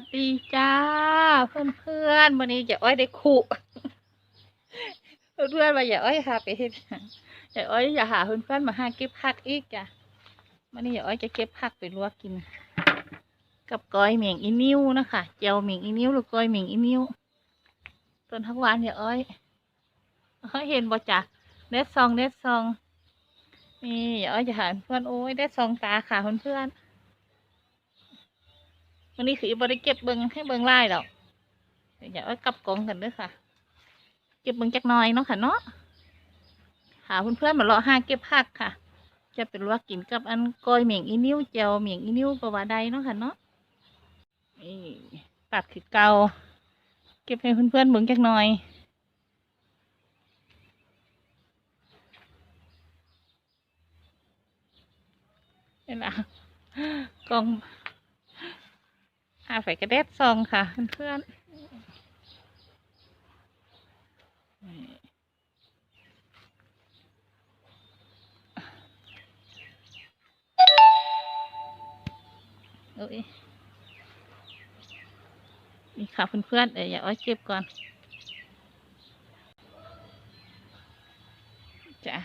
วัสดีจ้า เพื่อนเพื่อนวันนี้อย่าอ้อยได้ขู่เพื่อนๆว่าอย่าอ้อยหาไปเฮ็ดหยังอย่าอ้อยอย่าหาเพื่อนเพื่อนมาหาเก็บผักอีกจ้ะวันนี้อย่าอ้อยจะเก็บผักไปลวกกิน กับก้อยเหมียงอีนิ้วนะคะเจียวเหมียงอีนิ้วหรือก้อยเหมียงอีนิ้วต้นทักวานอย่าอ้อยเห็นบ่จ้ะเด็ดซองเด็ดซองนี่อย่าอ้อยจะหาเพื่อนโอ้ยเด็ดซองตาค่ะเพื่อนเพื่อน วันนี้คือบ่ได้เก็บเบิงให้เบิงไล่ดอกเดี๋ยวอยาเอากลับกองกันด้อค่ะ เก็บเบิงจักน่อยเนาะค่ะเนาะหาเพื่อนๆมาเลาะหาเก็บผักค่ะ จะเป็นว่ากินกับอันก้อยเหมียงอีนิ้วเจียวเหมียงอีนิ้วประวาใดเนาะค่ะเนาะนี่ตัดคือเกาเก็บให้เพื่อนๆเบิงจักน่อยเห็นละกอง หาไฟกระเด็ดซองค่ะ เพื่อนๆนี่โอ้ยนี่ค่ะเพื่อนๆเดี๋ยวอย่าอ้อยเก็บก่อนจ้ะ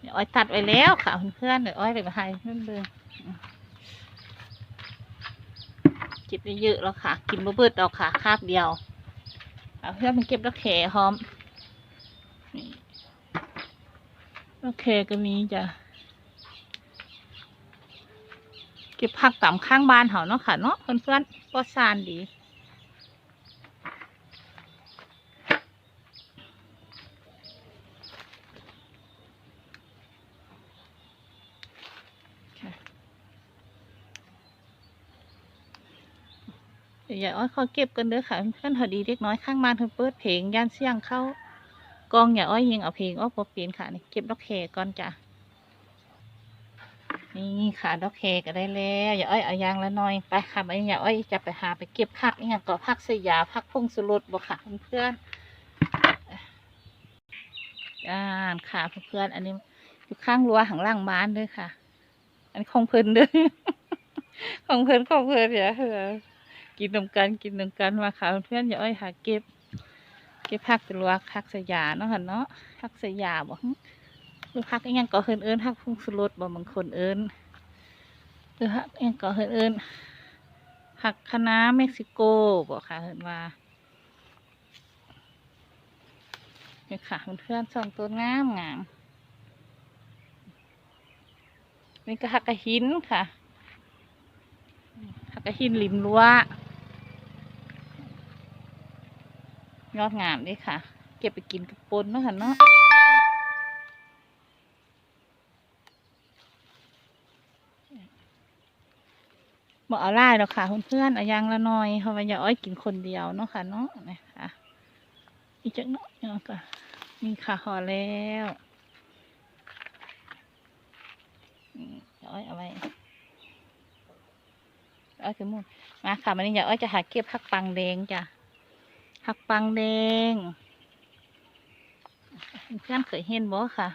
เดี๋ยวอ้อยตัดไว้แล้วค่ะเพื่อนๆเดี๋ยวอ้อยไปมาให้เพื่อนเบิ่ง เก็บได้เยอะแล้วค่ะ กินบะเบิดดอกค่ะคาบเดียว เอาเพื่อนมันเก็บแล้วแขหอมนี่แล้วแขก็มีจ้ะเก็บผักตามข้างบ้านเขาเนาะค่ะเนาะเพื่อนเพื่อนๆปอซานดี เดี๋ยวอย่าอ้อยขาเก็บกันเด้อค่ะเพื่อนพอดีเล็กน้อยข้างบ้านเพิ่นเปิดเพลงย่านเสียงเข้ากองอย่าอ้อยยิงเอาเพลงออกบ่เปลี่ยนค่ะนี่เก็บดอกแคก่อนจ้ะนี่ค่ะดอกแคก็ได้แล้วอย่าอ้อยเอายางละหน่อยไปค่ะไปอย่าอ้อยจะไปหาไปเก็บผักนี่ก็ผักสยาผักพงสุรสบ่ค่ะเพื่อนอ่านค่ะเพื่อนอันนี้อยู่ข้างรั้วข้างล่างบ้านเด้วยค่ะ อันของเพิ่นเด้อของเพิ่นของเพิ่นอย่าเออ กินนำกันกินนำกันมาค่ะเพื่อนอย่าอ้อยหาเก็บ เก็บผักตลวกผักสยาเนาะค่ะเนาะผักสยาบ่หึหรือผักยังก็เฮินเอิ้นผักพุ่งสลดบ่บางคนเอิ้นหรือผักยังก็เฮินเอิ้นผักคะน้าเม็กซิโกบ่ค่ะเฮินว่าเนี่ยค่ะเพื่อนๆสองตัวงามงามนี่ก็ผักกระหินค่ะผักกระหินริมรั้ว ยอดงามนี่ค่ะ เก็บไปกินกับปนเนาะค่ะเนาะบอกเอาไล่หรอค่ะเพื่อนๆเอาอยางละหน่อยเพราะว่าอย่าอ้อยกินคนเดียวเนาะค่ะเนาะนี่ค่ะอีกจักเนาะเนาะก็มีค่ะห่อแล้วอย่าอ้อยเอาไว้เอาขึ้นมูนมาค่ะวันนี้อยากอ้อยจะหาเก็บผักปังแดงจ้ะ ผักปังแดงเพื่อนเคยเห็นบ่ค่ะ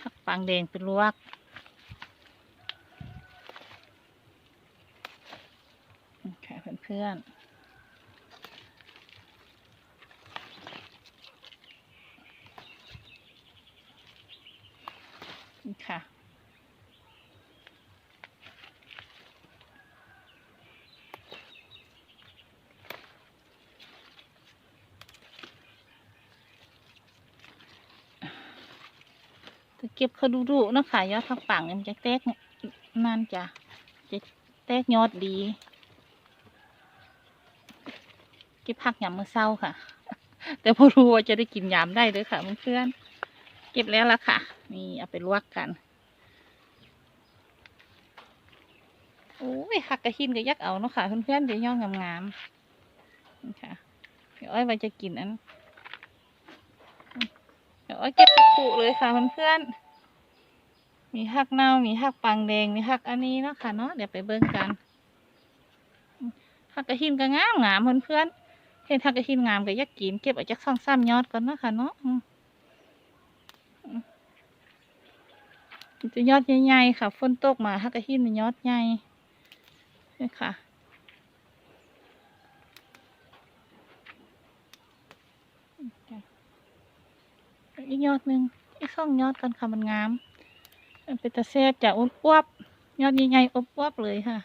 ผักปังแดงเป็นลวกค่ะเพื่อนๆนี่ค่ะ เก็บเขาดูดูๆนะค่ะยอดผักปังมันจะแตกนั่นจ้ะจะแตกยอดดีเก็บผักยามมื้อเช้าค่ะ แต่พอรู้ว่าจะได้กินยามได้เลยค่ะเพื่อนเก็บแล้วละค่ะ นี่เอาไปลวกกันโอ้ยหักกระหินก็ยักเอาเนาะค่ะเพื่อนๆเดี๋ยวย่องงามๆนี่ค่ะเดี๋ยวอ้อยไว้จะกินอันเดี๋ยวอ้อยเก็บปุเลยค่ะเพื่อนๆ มีหักเน่ามีหักปังแดงมีหักอันนี้เนาะค่ะเนาะเดี๋ยวไปเบิ่งกันหักกระหินก็งามงามเพื่อนๆเห็นหักกระหินงามก็อยากกินเก็บเอาจากสองสามยอดก่อนเนาะค่ะเนาะจะยอดใหญ่ๆค่ะฝนตกมาฮักกระหินมันยอดใหญ่นี่ค่ะอีกยอดหนึ่งอีกสองยอดกันค่ะมันงาม เป็นตะแซ่บจะอ้วนอวบยอดใหญ่ๆอ้วนอวบเลยค่ะ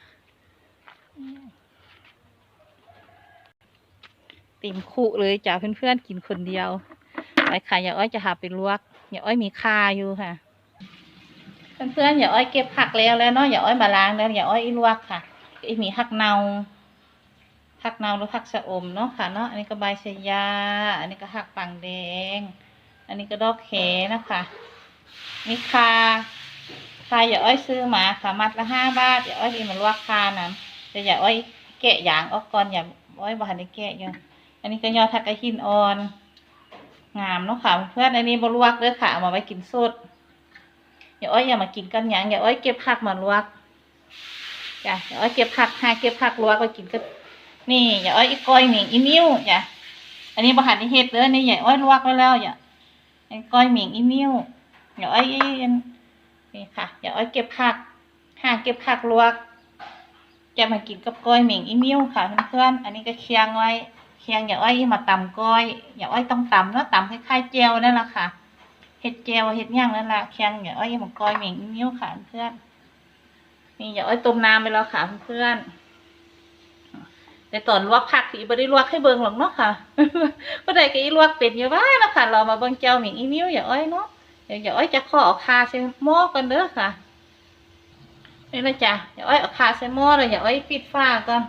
เต็มคุเลยจ้ะเพื่อนๆกินคนเดียวไปค่ะอย่าอ้อยจะหาไปลวกอย่าอ้อยมีคาอยู่ค่ะเพื่อนๆอย่าอ้อยเก็บผักแล้วแล้วเนาะอย่าอ้อยมาล้างแล้วอย่าอ้อยอีลวกค่ะอีมีผักเนาผักเนาหรือผักชะอมเนาะค่ะเนาะอันนี้ก็ใบชะยา อันนี้ก็ผักปังแดง อันนี้ก็ดอกแขนะคะมีคา คาอย่าอ้อยซื้อมาค่ะมัดละห้าบาทอย่าอ้อยกินมันลวกคานะแต่อย่าอ้อยแกะอย่างออกก่อนอย่าอ้อยบานได้แกะยู่อันนี้ก็ยอดทักกะหินอ่อน งามเนาะค่ะเพื่อนอันนี้บลวกเด้อค่ะเอามาไว้กินสดอย่าอ้อยอย่ามากินกันหยังอย่าอ้อยเก็บผักมาลวกจ้ะอย่าอ้อยเก็บผักหาเก็บผักลวกไว้กินก็นี่อย่าอ้อยอีก้อยหมิงอีนิ้วจ้ะอันนี้บหันที่เฮ็ดเด้อนี่ใหญ่อ้อยลวกไว้แล้วอย่าไอ้ก้อยหมิงอีนิ้วอย่าอ้อยอี นี่ค่ะอย่าอ้อยเก็บผักหาเก็บผักลวก จะมากินกับก้อยเหมิงอีนิ้วค่ะเพื่อนๆอันนี้ก็เคียงไว้เคียงอย่าอ้อยมาตำก้อยอย่าอ้อยต้องตำเนาะตำคล้ายๆเจลนั่นแหละค่ะเห็ดเจลเห็ดย่างนั่นแหละเคียงอย่าอ้อยมาก้อยเหมิงอีนิ้วค่ะเพื่อนนี่อย่าอ้อยต้มน้ำไปแล้วค่ะเพื่อนแต่ตอนลวกผักที่บ่ได้ลวกให้เบิ่งหรอกเนาะค่ะบ่ได้ก็อีลวกเป็ดอยู่ว่าเนะค่ะเรามาเบิ่งเจ้าหมิงอีนิ้วอย่าอ้อยเนาะ ดี๋ยวอย่าอ้อยจะขอเอาคาใส่หม้อก่อนเด้อค่ะนี่นะจ๊ะอย่าอ้อยเอาคาใส่หม้อเลยอย่าอ้อยปิดฝาก่อน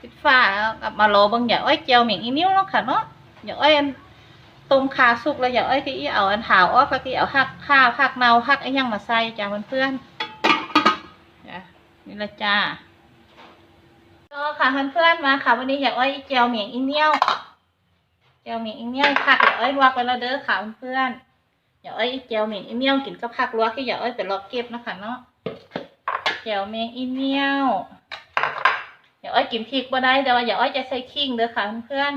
ปิดฝากลับมารอบิ่งอย่าอ้อยเจียวหมิงอีนิ้วเนาะค่ะเนาะอย่าอ้อยอันต้มคาสุกแล้วอย่าอ้อยก็อีเอาอันหาวออกแล้วก็อีเอาหักข้าวหักเนาหักไอ้ยังมาใส่จ้ะเพื่อนๆนี่ละจ้าก็ค่ะเพื่อนๆมาค่ะ วันนี้อยากอ้อยเจียวเหมียงอีเนียวเจียวเหมียงอีเนียวค่ะอยากอ้อยลวกไปแล้วเด้อค่ะเพื่อนๆ อย่ากอ้อยเจียวเมงอีเนียวกินกับผักลวกที่อย่ากอ้อยไปลอกเก็บนะคะเนาะเจียวเมงอีเนียวอย่ากอ้อยกินพริกบ่ได้แต่ว่าอย่ากอ้อยจะใส่ขิงเด้อค่ะเพื่อน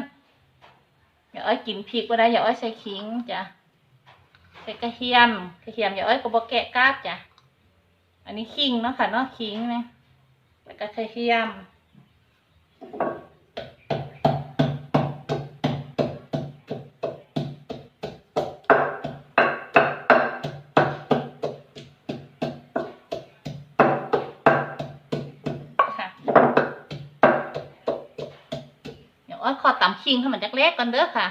อย่ากอ้อยกินพริกบ่ได้อย่ากอ้อยใส่ขิงจ้ะใส่กระเทียมกระเทียมอย่ากอ้อยก็บ่แกะกาบจ้ะอันนี้ขิงเนาะค่ะเนาะขิงนะแล้วก็กระเทียม อ้อยขอตำคิงให้มันจักเล็กก่อนเด้อค่ะ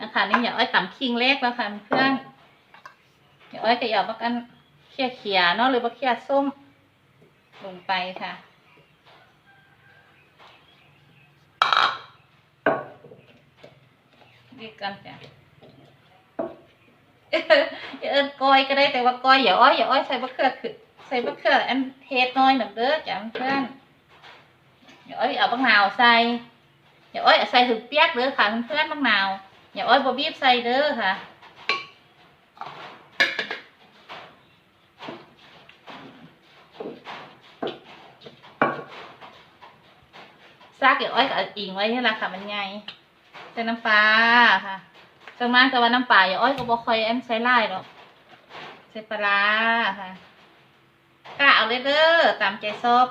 นะคะนี่อย่าอ้อยตำคิงเล็กแล้วค่ะเพื่อนเดี๋ยวอ้อยก็อย่าบักันเขี่ยเขียเนาะหรือบักเขี่ยส้ม ลงไปค่ะเรียกกันจ้ะอย่าเอิ้นก้อยก็ได้แต่ว่าก้อยอย่าอ้อยอย่าอ้อยใส่บะเขือคือใส่บะเขืออันเทศน้อยหนึ่งเด้อจ้ะเพื่อน อย่าอ้อยเอาบางนาวใส่อย่าอ้อยเอาใส่ถึงเปียกเด้อค่ะเพื่อนๆบางนาวอย่าอ้อยบะบีบใส่เด้อค่ะซากเดี๋ยวอ้อยกับอิงไว้นี่แหละค่ะมันใหญ่ใส่น้ำปลาค่ะส่วนมากแต่ว่าน้ำปลาอย่าอ้อยก็บ่ค่อยแอมใส่ไล่หรอกใส่ปลาค่ะกะเอาเลยเด้อตามใจชอบ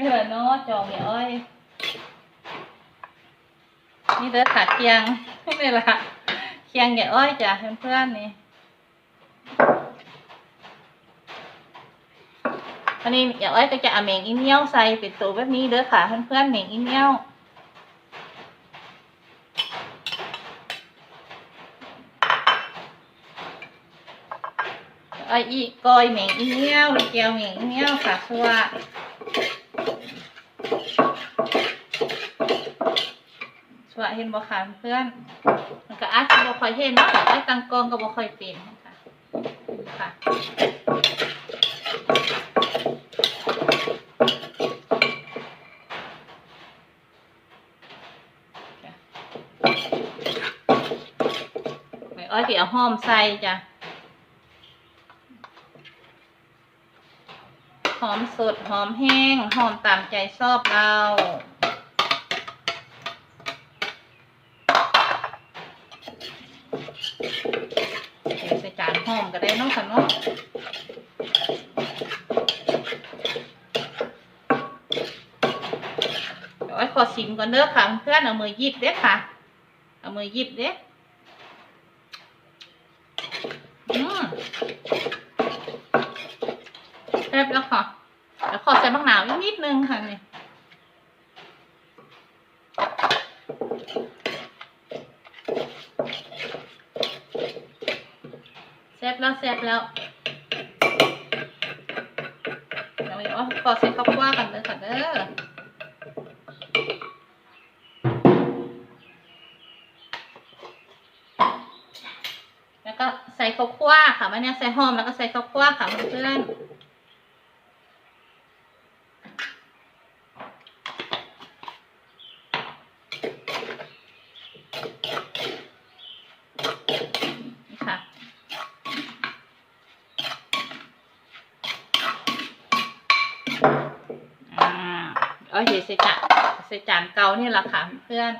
เออเนาะจองอย่าอ้อย นี่เด้อขาเคียงนี่ละเคียงอย่าอ้อยจ้ะเพื่อนๆนี่อันนี้อย่าอ้อยก็จะเอาเมงอีเนียวใส่เป็นตัวแบบนี้เด้อค่ะเพื่อนๆเมงอีเนียวอ้อยอีกอยเหม่งอีเนี้ยวเกียวเหม่งอีเนี้ยวค่ะสวะ วเห็นบ่ค่ะเพื่อนมันก็อาจจะบ่ค่อยเห็นเนาะแต่ไอ้ตังกองก็บ่ค่อยเป็นค่ะค่ะไม่อ้อยก็เอาหอมใส่จ้ะหอมสดหอมแห้ง หอมตามใจชอบเรา อมก็ได้เนาะค่ะเนาะเดี๋ยวไอ้ขอชิมก่อนเด้อค่ะเพื่อนเอามือหยิบเด้อค่ะ เอามือหยิบเด้ออืมแซ่บแล้วค่ะเดี๋ยวขอใส่มะนาวอีกนิดนึงค่ะนี่ แซ่บแล้วแซ่บ แล้วเดี๋ยวเดี๋ยวขอใส่ข้าวคั่วกันเลยค่ะเด้อแล้วก็ใส่ข้าวคั่วค่ะมันเนี่ยใส่หอมแล้วก็ใส่ข้าวคั่วค่ะเพื่อนๆ อ่าเอาเฉยใส่จานใส่จานเกาเนี่แหละค่ะเพื่อน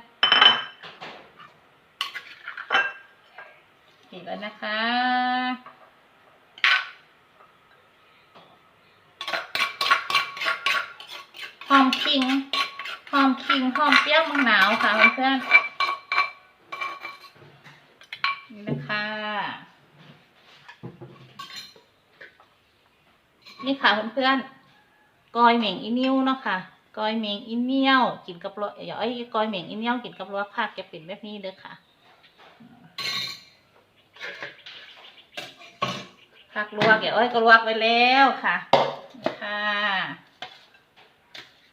นี่แล้วนะคะหอมคิงหอมคิงหอมเปรี้ยวมะนาวค่ะเพื่อนนี่นะคะนี่ค่ะเพื่อนๆ กอยเหม่งอีนิ้วเนาะค่ะกอยเหม่งอีเนี้ยวกินกับลวกอย่าไอ้ยกอยเหม่งอีเนี้ยวกินกับลวกผักจะเป็นแบบนี้เด้อค่ะผักลวกอย่าอ้ยก็ลวกไปแล้วค่ะนี่ค่ะ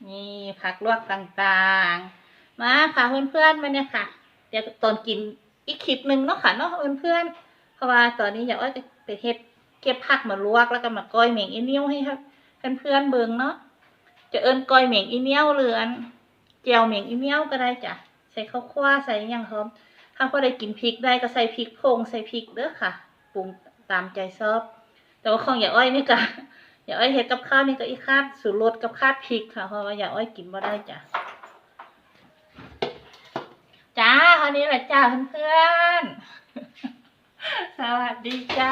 นี่ผักลวกต่างๆ มาค่ะเพื่อนๆมาเนี่ยค่ะ เดี๋ยวตอนกินอีกคลิปหนึ่งเนาะค่ะเนาะเพื่อนๆเพราะว่าตอนนี้อย่าอ้ยไปเฮ็ดเก็บผักมาลวกแล้วก็มาก้อยเหม่งอีเนียวให้ครับ เพื่อนๆเบิงเนาะจะเอิ้นก้อยเหม่งอีเนียวหรืออันเจียวเหม่งอีเนียวก็ได้จ้ะใส่ข้าวคั่วใส่ยังหอมถ้าพอได้กินพริกได้ก็ใส่พริกโพงใส่พริกเด้อค่ะปรุงตามใจชอบ แต่ว่าของอย่าอ้อยนี่ก็อย่าอ้อยเฮ็ดกับข้าวนี่ก็อีคาดสูตรรสกับคาดพริกค่ะเพราะว่าอย่าอ้อยกินบ่ได้จ้ะจ้าคราวนี้แหละจ้าเพื่อนๆสวัสดีจ้า